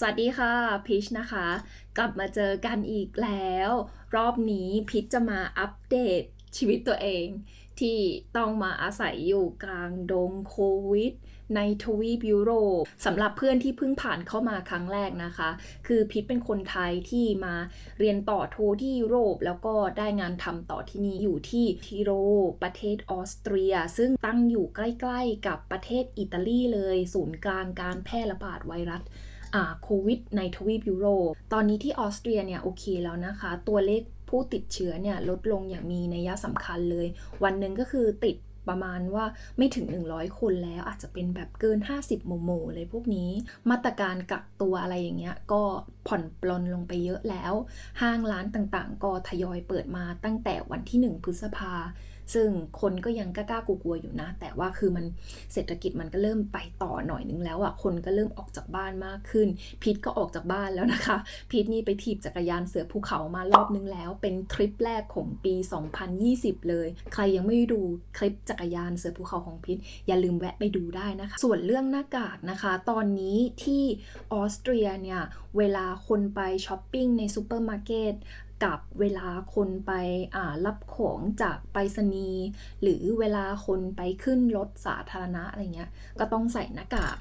สวัสดีค่ะพีชนะคะ กลับมาเจอกันอีกแล้ว รอบนี้พีชจะมาอัปเดตชีวิตตัวเอง ที่ต้องมาอาศัยอยู่กลางดงโควิด ในทวีปยุโรปสำหรับเพื่อนที่เพิ่งผ่านเข้ามาครั้งแรกนะคะ คือพิทเป็นคนไทยที่มาเรียนต่อโทที่ยุโรป แล้วก็ได้งานทำต่อที่นี่อยู่ที่ทิโร ประเทศออสเตรีย ซึ่งตั้งอยู่ใกล้ ๆ กับประเทศอิตาลีเลย ศูนย์กลางการแพร่ระบาดไวรัส โควิดในทวีปยุโรป ตอนนี้ที่ออสเตรียเนี่ยโอเคแล้วนะคะ ตัวเลขผู้ติดเชื้อเนี่ยลดลงอย่างมีนัยสำคัญเลย วันหนึ่งก็คือติดประมาณว่าไม่ถึง 100 คนแล้วอาจจะเป็นแบบเกิน 50โมโมเลยพวกนี้ มาตรการกักตัวอะไรอย่างเงี้ย ก็ผ่อนปลนลงไปเยอะแล้ว ห้างร้านต่างๆ ก็ทยอยเปิดมาตั้งแต่วันที่ 1 พฤษภา ซึ่งคนก็ยังกล้าๆกลัวๆอยู่นะ แต่ว่าคือมันเศรษฐกิจมันก็เริ่มไปต่อหน่อยนึงแล้วอะคนก็เริ่มออกจากบ้านมากขึ้น พีทก็ออกจากบ้านแล้วนะคะ พีทนี่ไปถีบจักรยานเสือภูเขามารอบนึงแล้ว เป็นทริปแรกของปี 2020 เลย ใครยังไม่ดูคลิปจักรยานเสือภูเขาของพีทอย่าลืมแวะไปดูได้นะคะ ส่วนเรื่องหน้ากากนะคะ ตอนนี้ที่ออสเตรียเนี่ยเวลาคนไปช้อปปิ้งในซูเปอร์มาร์เก็ต กับเวลาคนไปรับของจากไปรษณีย์หรือเวลาคนไปขึ้นรถสาธารณะอะไรเงี้ยก็ต้องใส่หน้ากาก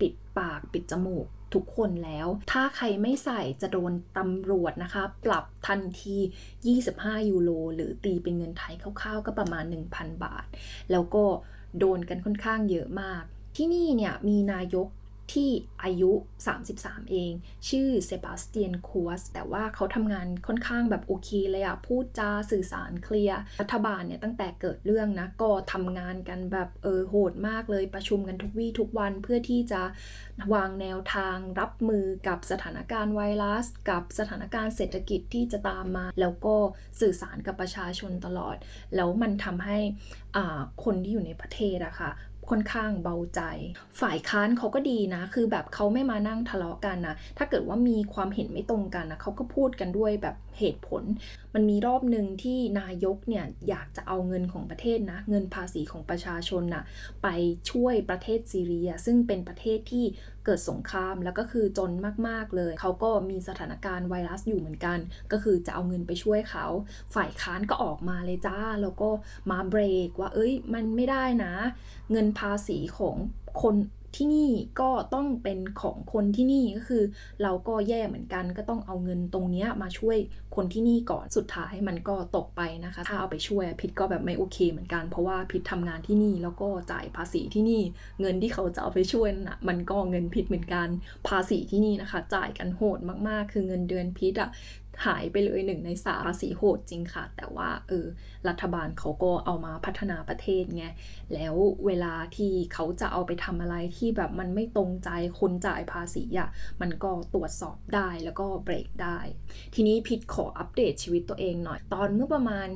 ปิดปากปิดจมูกทุกคนแล้ว ถ้าใครไม่ใส่จะโดนตำรวจนะคะ ปรับทันที 25 ยูโร หรือตีเป็นเงินไทยคร่าวๆ ก็ประมาณ 1,000 บาท แล้วก็โดนกันค่อนข้างเยอะมาก ที่นี่เนี่ยมีนายก ที่อายุ 33 เอง ชื่อเซบาสเตียนคัวสแต่ว่าเขาทำงานค่อนข้างแบบโอเคเลยอะพูดจาสื่อสารเคลียร์ รัฐบาลเนี่ยตั้งแต่เกิดเรื่องนะ ก็ทำงานกันแบบเออโหดมากเลยประชุมกันทุกวี่ทุกวันเพื่อที่จะวางแนวทางรับมือกับสถานการณ์ไวรัส กับสถานการณ์เศรษฐกิจที่จะตามมา แล้วก็สื่อสารกับประชาชนตลอด แล้วมันทำให้คนที่อยู่ในประเทศอะค่ะ ค่อนข้างเบาใจ ฝ่ายค้านเขาก็ดีนะ คือแบบเขาไม่มานั่งทะเลาะกันนะ ถ้าเกิดว่ามีความเห็นไม่ตรงกันนะเขาก็พูดกันด้วยแบบ เหตุผล มันมีรอบหนึ่งที่นายกเนี่ยอยากจะเอาเงินของประเทศนะเงินภาษีของประชาชนนะไปช่วยประเทศซีเรีย ซึ่งเป็นประเทศที่เกิดสงครามแล้วก็คือจนมากๆเลย เขาก็มีสถานการณ์ไวรัสอยู่เหมือนกัน ก็คือจะเอาเงินไปช่วยเขา ฝ่ายค้านก็ออกมาเลยจ้า แล้วก็มาเบรกว่า เอ้ย มันไม่ได้นะ เงินภาษีของคน ที่นี่ก็ต้องเป็นของคนที่นี่ก็คือ เราก็แย่เหมือนกันก็ต้องเอาเงินตรงนี้มาช่วยคนที่นี่ก่อนสุดท้ายมันก็ตกไปนะคะ ถ้าเอาไปช่วยพิษก็แบบไม่โอเคเหมือนกัน เพราะว่าพิษทำงานที่นี่แล้วก็จ่ายภาษีที่นี่ เงินที่เขาจะเอาไปช่วยนะ่ะมันก็เงินพิษเหมือนกันภาษีที่นี่นะคะ จ่ายกันโหดมากๆ คือเงินเดือนพิษอะ หายไปเลยหนึ่งในสามภาษีโหดจริงค่ะ แต่ว่าเออรัฐบาลเขาก็เอามาพัฒนาประเทศไง แล้วเวลาที่เขาจะเอาไปทำอะไรที่แบบมันไม่ตรงใจคนจ่ายภาษีอะ่ะมันก็ตรวจสอบได้แล้วก็เบรกได้ ทีนี้พิดขออัปเดตชีวิตตัวเองหน่อย ตอนเมื่อประมาณ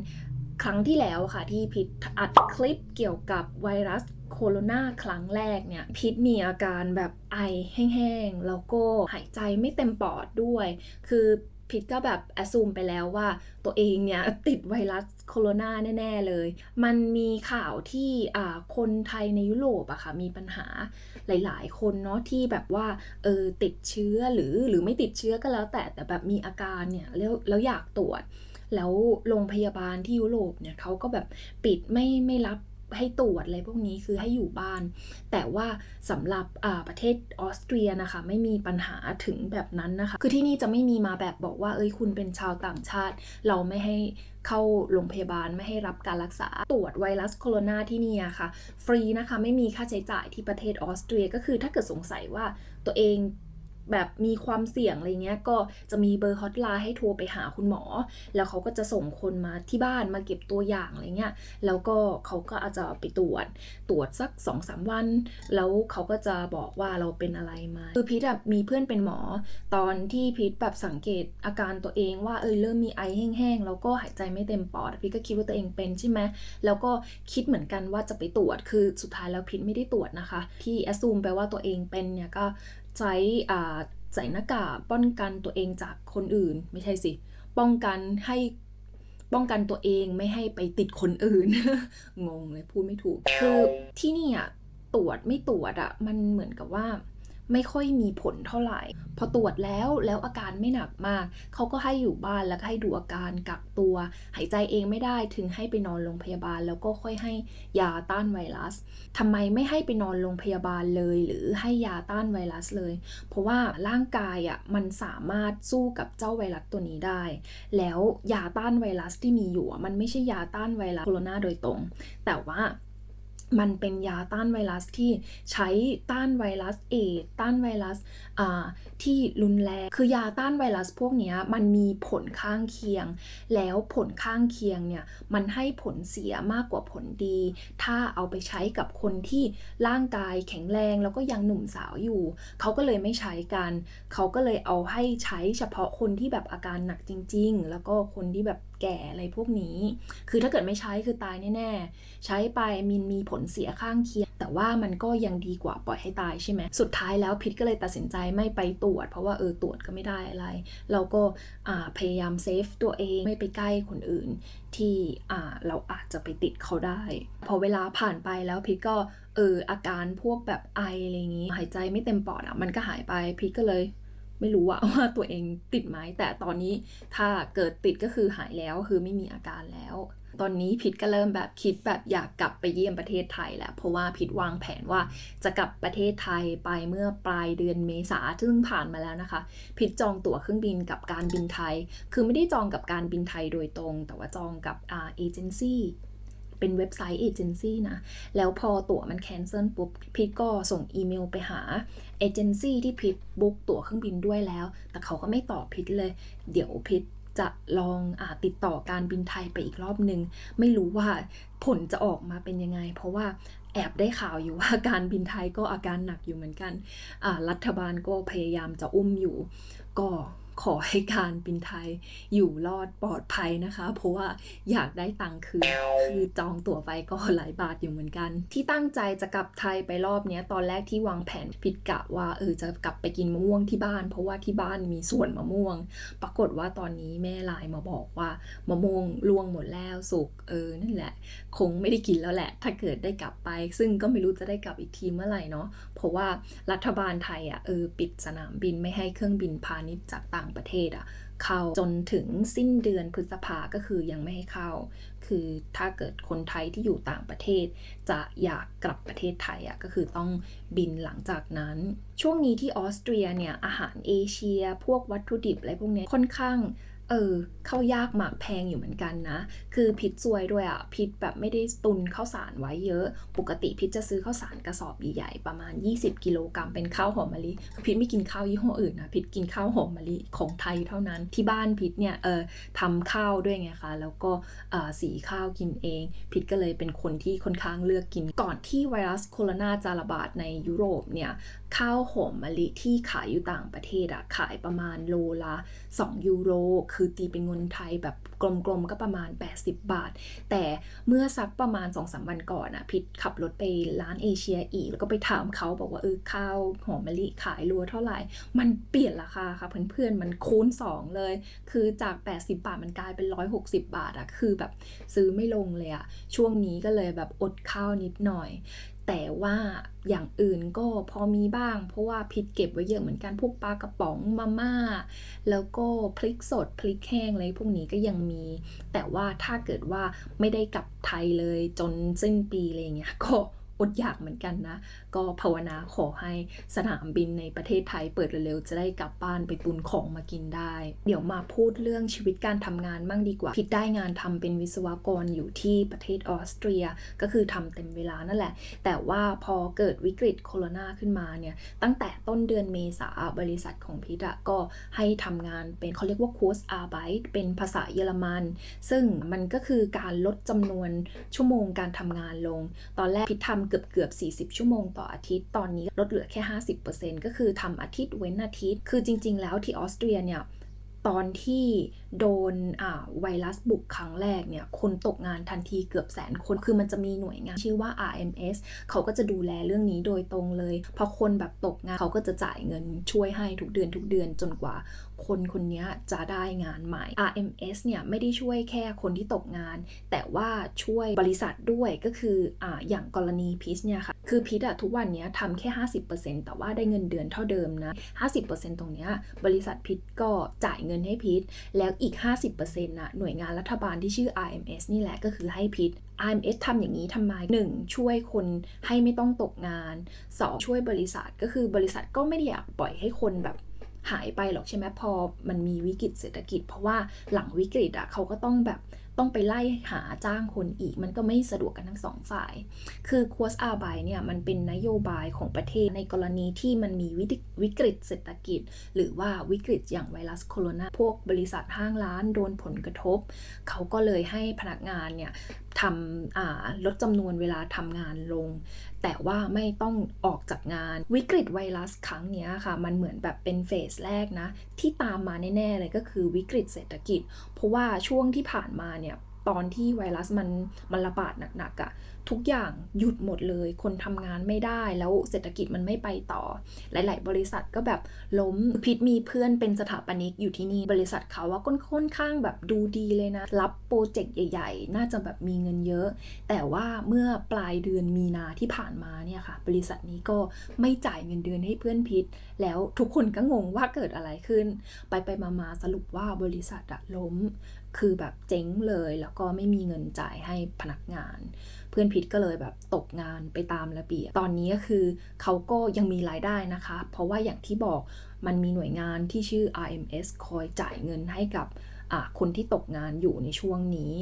ครั้งที่แล้วค่ะที่พิษอัดคลิปเกี่ยวกับไวรัสโคโรนาครั้งแรกเนี่ย พิษมีอาการแบบไอแห้งๆ แล้วก็หายใจไม่เต็มปอดด้วย คือ พิทก็แบบแอสซูมไปแล้วว่าตัวเองเนี่ยติดไวรัสโคโรนาแน่ ๆ เลย มันมีข่าวที่คนไทยในยุโรปอะค่ะมีปัญหาหลาย ๆ คนเนาะที่แบบว่าเออติดเชื้อหรือหรือไม่ติดเชื้อก็แล้วแต่แต่แบบมีอาการเนี่ยแล้วแล้วอยากตรวจ แล้วโรงพยาบาลที่ยุโรปเนี่ยเขาก็แบบปิดไม่ไม่รับ ให้ตรวจอะไรพวกนี้คือให้อยู่บ้าน แต่ว่าสำหรับประเทศออสเตรียนะคะไม่มีปัญหาถึงแบบนั้นนะคะ คือที่นี่จะไม่มีมาแบบบอกว่าเอ้ยคุณเป็นชาวต่างชาติ เราไม่ให้เข้าโรงพยาบาลไม่ให้รับการรักษาตรวจไวรัสโคโรนาที่นี่ค่ะ ฟรีนะคะไม่มีค่าใช้จ่ายที่ประเทศออสเตรียก็คือถ้าเกิดสงสัยว่าตัวเอง แบบมีความเสี่ยงอะไรเงี้ยก็จะมีเบอร์ฮอตไลน์ให้โทรไปหาคุณหมอ แล้วเขาก็จะส่งคนมาที่บ้านมาเก็บตัวอย่างอะไรเงี้ยแล้วก็เขาก็อาจจะไปตรวจตรวจสัก2อสวัน แล้วเขาก็จะบอกว่าเราเป็นอะไรมาคือพีทแบบมีเพื่อนเป็นหมอ ตอนที่พีทแบบสังเกตอาการตัวเองว่าเออเริ่มมีไอแห้งๆแล้วก็หายใจไม่เต็มปอดพีทก็คิดว่าตัวเองเป็นใช่ไหมแล้วก็คิดเหมือนกันว่าจะไปตรวจคือสุดท้ายแล้วพีทไม่ได้ตรวจนะคะ ที่แอสซูมไปว่าตัวเองเป็นเนี่ยก็ ใช้ใส่หน้ากากป้องกันตัวเองจากคนอื่น ไม่ใช่สิ ป้องกันให้ป้องกันตัวเองไม่ให้ไปติดคนอื่น งงเลยพูดไม่ถูก คือที่นี่อะตรวจไม่ตรวจอะ มันเหมือนกับว่า ไม่ค่อยมีผลเท่าไหร่ พอตรวจแล้วแล้วอาการไม่หนักมาก เขาก็ให้อยู่บ้านแล้วก็ให้ดูอาการกักตัว หายใจเองไม่ได้ถึงให้ไปนอนโรงพยาบาล แล้วก็ค่อยให้ยาต้านไวรัสทำไมไม่ให้ไปนอนโรงพยาบาลเลย หรือให้ยาต้านไวรัสเลย เพราะว่าร่างกายอะมันสามารถสู้กับเจ้าไวรัสตัวนี้ได้ แล้วยาต้านไวรัสที่มีอยู่มันไม่ใช่ยาต้านไวรัสโคโรนาโดยตรง แต่ว่า มันเป็นยาต้านไวรัสที่ใช้ต้านไวรัสเอดต้านไวรัสที่รุนแรง คือยาต้านไวรัสพวกนี้มันมีผลข้างเคียง แล้วผลข้างเคียงเนี่ยมันให้ผลเสียมากกว่าผลดี ถ้าเอาไปใช้กับคนที่ร่างกายแข็งแรงแล้วก็ยังหนุ่มสาวอยู่ เขาก็เลยไม่ใช้กัน เขาก็เลยเอาให้ใช้เฉพาะคนที่แบบอาการหนักจริง ๆ แล้วก็คนที่แบบ แก่อะไรพวกนี้ คือถ้าเกิดไม่ใช้คือตายแน่ๆ ใช้ไปมินมีผลเสียข้างเคียง แต่ว่ามันก็ยังดีกว่าปล่อยให้ตายใช่ไหม สุดท้ายแล้วพิษก็เลยตัดสินใจไม่ไปตรวจ เพราะว่าเออตรวจก็ไม่ได้อะไร เราก็พยายามเซฟตัวเองไม่ไปใกล้คนอื่นที่เราอาจจะไปติดเขาได้ พอเวลาผ่านไปแล้วพิษก็เอออาการพวกแบบไออะไรอย่างงี้ หายใจไม่เต็มปอดอะมันก็หายไปพิษก็เลย ไม่รู้ว่าว่าตัวเองติดไหมแต่ตอนนี้ถ้าเกิดติดก็คือหายแล้วคือไม่มีอาการแล้ว ตอนนี้พิษก็เริ่มแบบคิดแบบอยากกลับไปเยี่ยมประเทศไทยแล้วเพราะว่าพิษวางแผนว่าจะกลับประเทศไทยไปเมื่อปลายเดือนเมษาซึ่งผ่านมาแล้วนะคะ พิษจองตั๋วเครื่องบินกับการบินไทย คือไม่ได้จองกับการบินไทยโดยตรง แต่ว่าจองกับเอเจนซี่ เป็นเว็บไซต์เอเจนซี่นะ แล้วพอตั๋วมันแคนเซิลปุ๊บพิทก็ส่งอีเมลไปหาเอเจนซี่ที่พิทบุ๊กตั๋วเครื่องบินด้วยแล้ว แต่เขาก็ไม่ตอบพิทเลย เดี๋ยวพิทจะลองอติดต่อการบินไทยไปอีกรอบนึงไม่รู้ว่าผลจะออกมาเป็นยังไง เพราะว่าแอบได้ข่าวอยู่ว่าการบินไทยก็อาการหนักอยู่เหมือนกัน รัฐบาลก็พยายามจะอุ้มอยู่ ก็ ขอให้การบินไทยอยู่รอดปลอดภัยนะคะ เพราะว่าอยากได้ตังค์คืนคือจองตั๋วไปก็หลายบาทอยู่เหมือนกัน ที่ตั้งใจจะกลับไทยไปรอบเนี้ยตอนแรกที่วางแผนผิดกะว่าเออจะกลับไปกินมะม่วงที่บ้าน เพราะว่าที่บ้านมีสวนมะม่วง ปรากฏว่าตอนนี้แม่ไลน์มาบอกว่ามะม่วงร่วงหมดแล้วสุกเออนั่นแหละ คงไม่ได้กินแล้วแหละ ถ้าเกิดได้กลับไป ซึ่งก็ไม่รู้จะได้กลับอีกทีเมื่อไหร่เนาะเพราะว่ารัฐบาลไทยอะเออปิดสนามบินไม่ให้เครื่องบินพาณิชย์จากต่างประเทศอะเข้าจนถึงสิ้นเดือนพฤษภาก็คือยังไม่ให้เข้า คือถ้าเกิดคนไทยที่อยู่ต่างประเทศ จะอยากกลับประเทศไทยอะก็คือต้องบินหลังจากนั้น ช่วงนี้ที่ออสเตรียเนี่ยอาหารเอเชีย พวกวัตถุดิบอะไรพวกนี้ค่อนข้าง เออเข้ายากหมากแพงอยู่เหมือนกันนะ คือพิษซวยด้วยอะ่ะพิษแบบไม่ได้ตุนข้าวสารไว้เยอะ ปกติพิษจะซื้อข้าวสารกระสอบใหญ่ๆประมาณ 20 กิโลกรัมเป็นข้าวหอมมะลิพิษไม่กินข้าวยี่ห้ออื่นนะพิษกินข้าวหอมมะลิของไทยเท่านั้นที่บ้านพิษเนี่ยเออทำข้าวด้วยไงคะแล้วก็สีข้าวกินเอง พิษก็เลยเป็นคนที่ค่อนข้างเลือกกินก่อนที่ไวรัสโคโรนาจะระบาดในยุโรปเนี่ย ข้าวหอมมะลิที่ขายอยู่ต่างประเทศอะขายประมาณโลละ2ยูโร คือตีเป็นเงินไทยแบบกลมๆก็ประมาณ 80 บาท แต่เมื่อสักประมาณ 2-3 วันก่อนอะพิษขับรถไปร้านเอเชียอีก แล้วก็ไปถามเขาบอกว่าเออข้าวหอมมะลิขายรัวเท่าไหร่ มันเปลี่ยนราคาค่ะเพื่อนๆ มันคูณ 2 เลย คือจาก 80 บาทมันกลายเป็น 160 บาทอะคือแบบซื้อไม่ลงเลยอะช่วงนี้ก็เลยแบบอดข้าวนิดหน่อย แต่ว่าอย่างอื่นก็พอมีบ้าง เพราะว่าพิษเก็บไว้เยอะเหมือนกันพวกปลากระป๋องมาม่า แล้วก็พริกสดพริกแห้งอะไรพวกนี้ก็ยังมี แต่ว่าถ้าเกิดว่าไม่ได้กลับไทยเลยจนสิ้นปีอะไรเงี้ยก็ อดอยากเหมือนกันนะ ก็ภาวนาขอให้สนามบินในประเทศไทยเปิดเร็วๆ จะได้กลับบ้านไปตุนของมากินได้ เดี๋ยวมาพูดเรื่องชีวิตการทำงานบ้างดีกว่า พิดได้งานทำเป็นวิศวกรอยู่ที่ประเทศออสเตรีย ก็คือทำเต็มเวลานั่นแหละ แต่ว่าพอเกิดวิกฤตโคโรนาขึ้นมาเนี่ย ตั้งแต่ต้นเดือนเมษาบริษัทของพิดะก็ให้ทำงานเป็นเขาเรียกว่า Kurs Arbeit เป็นภาษาเยอรมัน ซึ่งมันก็คือการลดจำนวนชั่วโมงการทำงานลง ตอนแรกพิดทำเกือบเกือบ 40 ชั่วโมงต่ออาทิตย์ ตอนนี้ลดเหลือแค่ 50%ก็คือทำอาทิตย์เว้นอาทิตย์ คือจริง ๆ แล้วที่ออสเตรียเนี่ยตอนที่โดนอ่าไวรัสบุกครั้งแรกเนี่ย คนตกงานทันทีเกือบแสนคน คือมันจะมีหน่วยงานชื่อว่า RMS เขาก็จะดูแลเรื่องนี้โดยตรงเลย พอคนแบบตกงานเขาก็จะจ่ายเงินช่วยให้ทุกเดือนทุกเดือนจนกว่า คนคนนี้จะได้งานใหม่ RMS เนี่ยไม่ได้ช่วยแค่คนที่ตกงาน แต่ว่าช่วยบริษัทด้วยก็คืออ่าอย่างกรณีพีชเนี่ยค่ะ คือพีชอะทุกวันนี้ทำแค่ 50%แต่ว่าได้เงินเดือนเท่าเดิมนะ 50%ตรงเนี้ยบริษัทพีชก็จ่ายเงินให้พีชแล้วอีก 50%นะหน่วยงานรัฐบาลที่ชื่อ RMS นี่แหละก็คือให้พีช RMS ทำอย่างนี้ทำไม 1. ช่วยคนให้ไม่ต้องตกงาน 2. ช่วยบริษัทก็คือบริษัทก็ไม่ได้อยากปล่อยให้คนแบบ หายไปหรอกใช่ไหมพอมันมีวิกฤตเศรษฐกิจ เพราะว่าหลังวิกฤตอะเขาก็ต้องแบบต้องไปไล่หาจ้างคนอีก มันก็ไม่สะดวกกันทั้งสองฝ่าย คือค u สอาบายเนี่ยมันเป็นนโยบายของประเทศในกรณีที่มันมีวิวิกฤตเศรษฐกิจ หรือว่าวิกฤตอย่างไวรัสโคโรนาพวกบริษัทห้างร้านโดนผลกระทบ เขาก็เลยให้พนักงานเนี่ยทำลดจำนวนเวลาทำงานลง แต่ว่าไม่ต้องออกจากงาน วิกฤตไวรัสครั้งนี้ค่ะ มันเหมือนแบบเป็นเฟสแรกนะ ที่ตามมาแน่ ๆ เลยก็คือวิกฤตเศรษฐกิจ เพราะว่าช่วงที่ผ่านมาเนี่ย ตอนที่ไวรัสมันมันระบาดหนักๆอะ่ะ ทุกอย่างหยุดหมดเลย คนทำงานไม่ได้แล้วเศรษฐกิจมันไม่ไปต่อ หลาย ๆ บริษัทก็แบบล้มพิษมีเพื่อนเป็นสถาปนิกอยู่ที่นี่บริษัทเขาว่าค่อนข้างแบบดูดีเลยนะ รับโปรเจกต์ใหญ่ ๆ น่าจะแบบมีเงินเยอะ แต่ว่าเมื่อปลายเดือนมีนาที่ผ่านมาเนี่ยค่ะ บริษัทนี้ก็ไม่จ่ายเงินเดือนให้เพื่อนพิษ แล้วทุกคนก็งงว่าเกิดอะไรขึ้น ไปไปมาๆสรุปว่าบริษัทอะล้ม คือแบบเจ๊งเลยแล้วก็ไม่มีเงินจ่ายให้พนักงาน เพื่อนพิษก็เลยแบบตกงานไปตามระเบียบ ตอนนี้ก็คือเขาก็ยังมีรายได้นะคะ เพราะว่าอย่างที่บอกมันมีหน่วยงานที่ชื่อ RMS คอยจ่ายเงินให้กับคนที่ตกงานอยู่ในช่วงนี้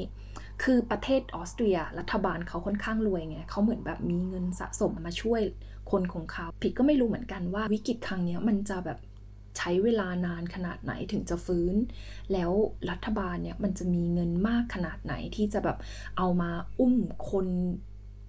คือประเทศออสเตรียรัฐบาลเขาค่อนข้างรวยไงเขาเหมือนแบบมีเงินสะสมมาช่วยคนของเขา ผิดก็ไม่รู้เหมือนกันว่าวิกฤตครั้งนี้มันจะแบบ ใช้เวลานานขนาดไหนถึงจะฟื้น แล้วรัฐบาลเนี่ยมันจะมีเงินมากขนาดไหนที่จะแบบเอามาอุ้มคน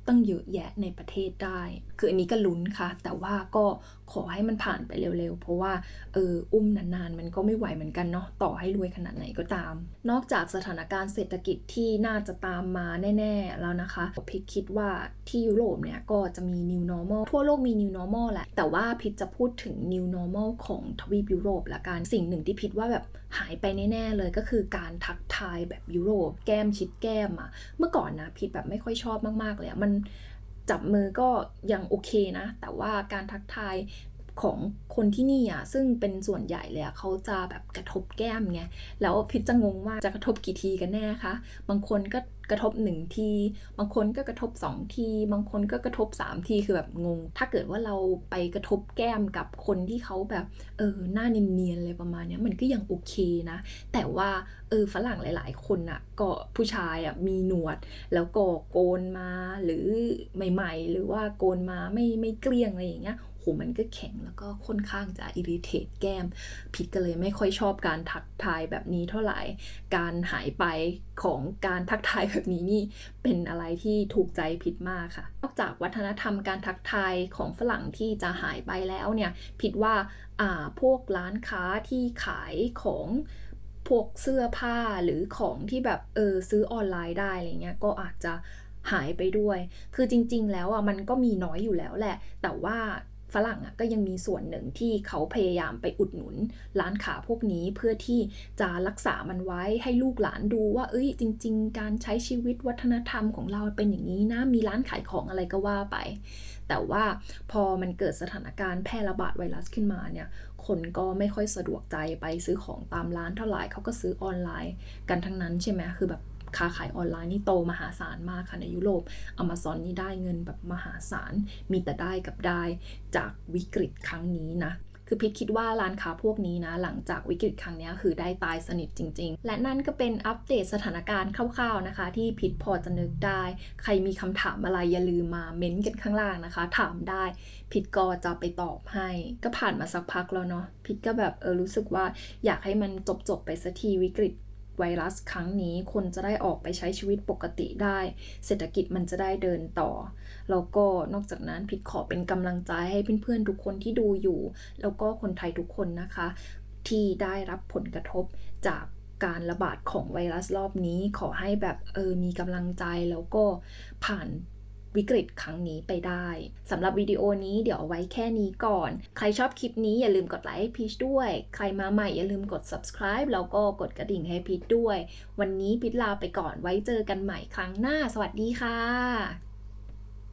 ตั้งเยอะแยะในประเทศได้ คืออันนี้ก็ลุ้นค่ะ แต่ว่าก็ขอให้มันผ่านไปเร็วๆ เพราะว่าเอออุ้มนานๆ มันก็ไม่ไหวเหมือนกันเนาะต่อให้รวยขนาดไหนก็ตาม นอกจากสถานการณ์เศรษฐกิจที่น่าจะตามมาแน่ๆแล้วนะคะพิทคิดว่าที่ยุโรปเนี่ยก็จะมี new normal ทั่วโลกมี new normal แหละ แต่ว่าพิทจะพูดถึง new normal ของทวีปยุโรปละกันสิ่งหนึ่งที่พิทว่าแบบหายไปแน่ๆเลยก็คือการทักทายแบบยุโรป แก้มชิดแก้มอะเมื่อก่อนนะพิทแบบไม่ค่อยชอบมากๆเลยมันจับมือก็ยังโอเคนะ แต่ว่าการทักทาย ของคนที่นี่อะซึ่งเป็นส่วนใหญ่เลยอะเขาจะแบบกระทบแก้มไงแล้วพิจจะงงว่าจะกระทบกี่ทีกันแน่คะบางคนก็กระทบหนึ่งที บางคนก็กระทบสองที บางคนก็กระทบสามที คือแบบงง ถ้าเกิดว่าเราไปกระทบแก้มกับคนที่เขาแบบ เออ หน้าเนียนๆเลยประมาณนี้มันก็ยังโอเคนะ แต่ว่า เออ ฝรั่งหลาย ๆ คนอะ่ะ ก็ผู้ชายอะ่ะ มีหนวด แล้วก็โกนมา หรือใหม่ ๆ หรือว่าโกนมาไม่ไม่เกลี้ยงอะไรอย่างเงี้ย หมันก็แข็งแล้วก็ค่อนข้างจะอิริเทตแก้ม ผิดก็เลยไม่ค่อยชอบการทักทายแบบนี้เท่าไหร่ การหายไปของการทักทายแบบนี้นี่เป็นอะไรที่ถูกใจผิดมากค่ะ นอกจากวัฒนธรรมการทักทายของฝรั่งที่จะหายไปแล้วเนี่ยผิดว่าอ่าพวกร้านค้าที่ขายของพวกเสื้อผ้าหรือของที่แบบเออซื้อออนไลน์ได้อะไรเงี้ยก็อาจจะหายไปด้วย คือจริง ๆ แล้วอะมันก็มีน้อยอยู่แล้วแหละ แต่ว่า ฝรั่งอะก็ยังมีส่วนหนึ่งที่เขาพยายามไปอุดหนุนร้านขาพวกนี้เพื่อที่จะรักษามันไว้ให้ลูกหลานดูว่า เอ้ย จริง ๆ การใช้ชีวิตวัฒนธรรมของเราเป็นอย่างนี้นะมีร้านขายของอะไรก็ว่าไป แต่ว่าพอมันเกิดสถานการณ์แพร่ระบาดไวรัสขึ้นมาเนี่ยคนก็ไม่ค่อยสะดวกใจไปซื้อของตามร้านเท่าไหร่เขาก็ซื้อออนไลน์ กันทั้งนั้นใช่ไหมคือแบบ ค้าขายออนไลน์นี่โตมหาศาลมากค่ะในยุโรปอเมซอนนี่ได้เงินแบบมหาศาล มีแต่ได้กับได้จากวิกฤตครั้งนี้นะคือพิทคิดว่าร้านค้าพวกนี้นะ หลังจากวิกฤตครั้งนี้คือได้ตายสนิทจริง ๆ และนั่นก็เป็นอัปเดตสถานการณ์คร่าวๆนะคะ ที่พิทพอจะนึกได้ ใครมีคำถามอะไรอย่าลืมมาเม้นกันข้างล่างนะคะ ถามได้ พิทก็จะไปตอบให้ ก็ผ่านมาสักพักแล้วเนาะพิทก็แบบเออรู้สึกว่าอยากให้มันจบๆไปสักทีวิกฤต ไวรัสครั้งนี้ คนจะได้ออกไปใช้ชีวิตปกติได้ เศรษฐกิจมันจะได้เดินต่อ แล้วก็นอกจากนั้นพิดขอเป็นกำลังใจให้เพื่อนๆทุกคนที่ดูอยู่ แล้วก็คนไทยทุกคนนะคะ ที่ได้รับผลกระทบจากการระบาดของไวรัสรอบนี้ขอให้แบบเออมีกำลังใจแล้วก็ผ่าน วิกฤตครั้งนี้ไปได้สำหรับวิดีโอนี้เดี๋ยวเอาไว้แค่นี้ก่อน ใครชอบคลิปนี้อย่าลืมกดไลค์ให้พีชด้วย ใครมาใหม่อย่าลืมกด subscribe แล้วก็กดกระดิ่งให้พีชด้วย วันนี้พีชลาไปก่อนไว้เจอกันใหม่ครั้งหน้า สวัสดีค่ะ